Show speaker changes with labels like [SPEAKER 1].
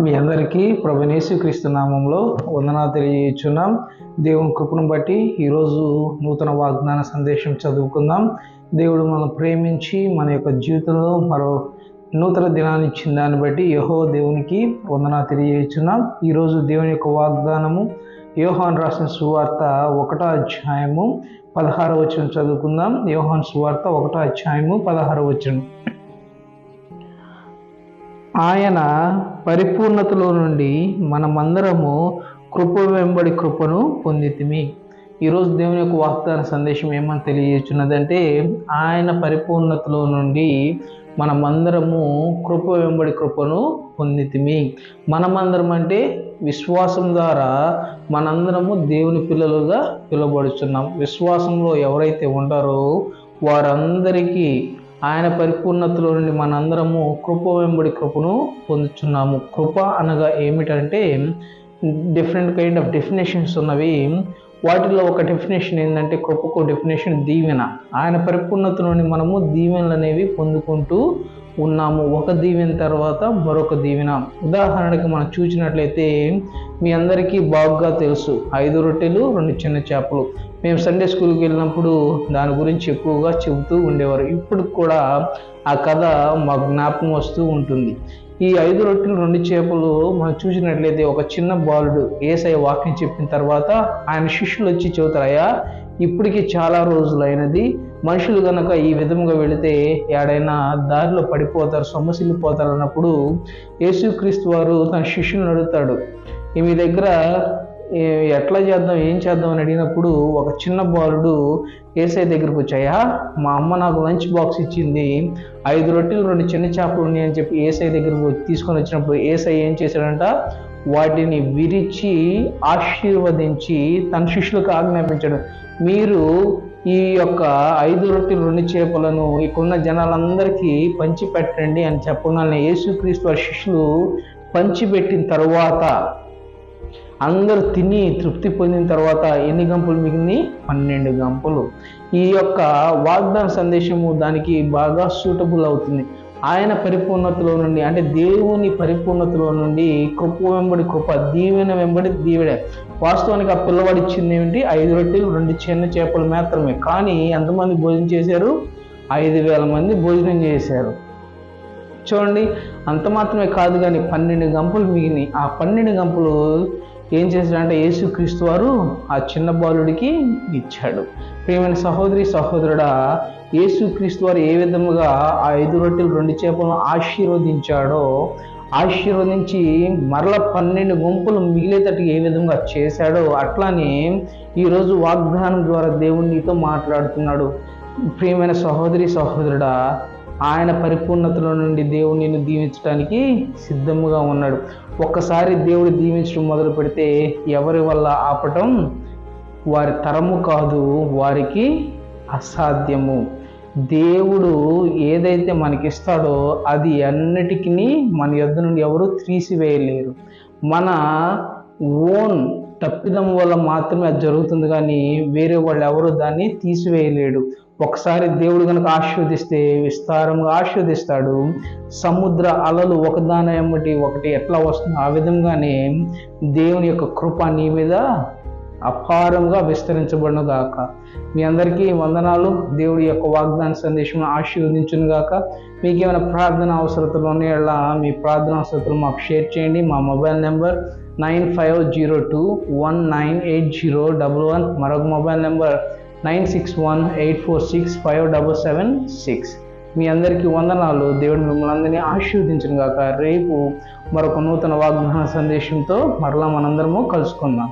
[SPEAKER 1] మీ అందరికీ ప్రభునేసు క్రీస్తు నామంలో వందనాలు తెలియచున్నాం. దేవుని కృపను బట్టి ఈరోజు నూతన వాగ్దాన సందేశం చదువుకుందాం. దేవుడు మనం ప్రేమించి మన యొక్క జీవితంలో మరో నూతన దినాన్ని ఇచ్చిన దాన్ని బట్టి యహో దేవునికి వందనా తెలియచున్నాం. ఈరోజు దేవుని యొక్క వాగ్దానము యోహాన్ రాసిన సువార్త ఒకటో అధ్యాయము పదహార వచనం చదువుకుందాం. యోహాన్ సువార్త ఒకటో అధ్యాయము పదహార వచనం. ఆయన పరిపూర్ణతలో నుండి మనమందరము కృప వెంబడి కృపను పొందితిమి. ఈరోజు దేవుని యొక్క వాగ్దాన సందేశం ఏమని తెలియచున్నదంటే ఆయన పరిపూర్ణతలో నుండి మనమందరము కృప వెంబడి కృపను పొందితిమి. మనమందరం అంటే విశ్వాసం ద్వారా మనందరము దేవుని పిల్లలుగా పిలువబడుచున్నాం. విశ్వాసంలో ఎవరైతే ఉంటారో వారందరికీ ఆయన పరిపూర్ణతలో నుండి మనందరము కృప వెంబడి కృపను పొందుతున్నాము కృప అనగా ఏమిటంటే డిఫరెంట్ కైండ్ ఆఫ్ డెఫినేషన్స్ ఉన్నవి. వాటిలో ఒక డెఫినేషన్ ఏంటంటే కృపకు డెఫినేషన్ దీవెన. ఆయన పరిపూర్ణత నుండి మనము దీవెనలు అనేవి పొందుకుంటూ ఉన్నాము. ఒక దీవెన తర్వాత మరొక దీవెన. ఉదాహరణకి మనం చూసినట్లయితే మీ అందరికీ బాగా తెలుసు. ఐదు రొట్టెలు రెండు చిన్న చేపలు. మేము సండే స్కూల్కి వెళ్ళినప్పుడు దాని గురించి ఎక్కువగా చెబుతూ ఉండేవారు. ఇప్పుడు కూడా ఆ కథ మాకు జ్ఞాపకం వస్తూ ఉంటుంది. ఈ ఐదు రొట్టెలు రెండు చేపలు మనం చూసినట్లయితే ఒక చిన్న బాలుడు ఏసఐ వాక్యం చెప్పిన తర్వాత ఆయన శిష్యులు వచ్చి చెబుతారయ్యా ఇప్పటికి చాలా రోజులైనది. మనుషులు కనుక ఈ విధముగా వెళితే ఏడైనా దారిలో పడిపోతారు సొమ్మసిల్లిపోతారు అన్నప్పుడు యేసుక్రీస్తు వారు తన శిష్యులను అడుగుతాడు మీ దగ్గర ఎట్లా చేద్దాం ఏం చేద్దాం అని అడిగినప్పుడు ఒక చిన్న బాలుడు ఏసఐ దగ్గరకు వచ్చాయా మా అమ్మ నాకు లంచ్ బాక్స్ ఇచ్చింది. ఐదు రొట్టెలు రెండు చిన్న చేపలు ఉన్నాయని చెప్పి ఏసఐ దగ్గరకు తీసుకొని వచ్చినప్పుడు ఏసఐ ఏం చేశాడంట? వాటిని విరిచి ఆశీర్వదించి తన శిష్యులకు ఆజ్ఞాపించాడు. మీరు ఈ యొక్క ఐదు రొట్టెలు రెండు చేపలను ఇక్కడున్న జనాలందరికీ పంచి పెట్టండి అని చెప్పగానే యేసుక్రీస్తు వారి శిష్యులు పంచిపెట్టిన తరువాత అందరూ తిని తృప్తి పొందిన తర్వాత ఎన్ని గంపలు మిగిలింది? పన్నెండు గంపలు. ఈ యొక్క వాగ్దాన సందేశము దానికి బాగా సూటబుల్ అవుతుంది. ఆయన పరిపూర్ణతలో నుండి అంటే దేవుని పరిపూర్ణతలో నుండి కృప వెంబడి కృప దీవెన వెంబడి దీవెడే వాస్తవానికి ఆ పిల్లవాడు ఇచ్చింది ఏమిటి? ఐదు రొట్టెలు రెండు చిన్న చేపలు మాత్రమే. కానీ ఎంతమంది భోజనం చేశారు? ఐదు వేల మంది భోజనం చేశారు. చూడండి అంత మాత్రమే కాదు కానీ పన్నెండు గంపలు మిగిలినాయి ఆ పన్నెండు గంపలు ఏం చేశాడంటే యేసుక్రీస్తు వారు ఆ చిన్న బాలుడికి ఇచ్చాడు. ప్రియమైన సహోదరి సహోదరుడా యేసుక్రీస్తు వారు ఏ విధముగా ఆ ఐదు రొట్టెలు రెండు చేపలను ఆశీర్వదించాడో ఆశీర్వదించి మరల పన్నెండు గుంపులు మిగిలేటట్టు ఏ విధంగా చేశాడో అట్లానే ఈరోజు వాగ్దానం ద్వారా దేవుడు నీతో మాట్లాడుతున్నాడు. ప్రియమైన సహోదరి సహోదరుడా ఆయన పరిపూర్ణతలో నుండి దేవుడు నిన్ను దీవించడానికి సిద్ధముగా ఉన్నాడు. ఒక్కసారి దేవుడు దీవించడం మొదలు పెడితే ఎవరి వల్ల ఆపటం? వారి తరము కాదు వారికి అసాధ్యము. దేవుడు ఏదైతే మనకిస్తాడో అది అన్నిటికీ మన యొద్ద నుండి ఎవరు తీసివేయలేరు. మన ఓన్ తప్పిదం వల్ల మాత్రమే అది జరుగుతుంది కానీ వేరే వాళ్ళు ఎవరు దాన్ని తీసివేయలేడు. ఒకసారి దేవుడు కనుక ఆశీర్వదిస్తే విస్తారంగా ఆశీర్వదిస్తాడు. సముద్ర అలలు ఒకదాని ఎమ్మటి ఒకటి ఎట్లా వస్తుందో ఆ విధంగానే దేవుని యొక్క కృప నీ మీద అపారంగా విస్తరించబడును గాక. మీ అందరికీ వందనాలు. దేవుడి యొక్క వాగ్దాన సందేశం ఆశీర్వదించును గాక. మీకు ఏమైనా ప్రార్థన అవసరతలు ఉన్నాయా? మీ ప్రార్థన అవసరతలు మాకు షేర్ చేయండి. మా mobile number nine five zero two one nine eight zero double one మరొక mobile number nine six one eight four six five double seven six. మీ అందరికీ వందనాలు. దేవుడు మిమ్మల్ని అందరినీ ఆశీర్వదించిన గాక. రేపు మరొక నూతన వాగ్దాన సందేశంతో మరలా మనందరము కలుసుకుందాం.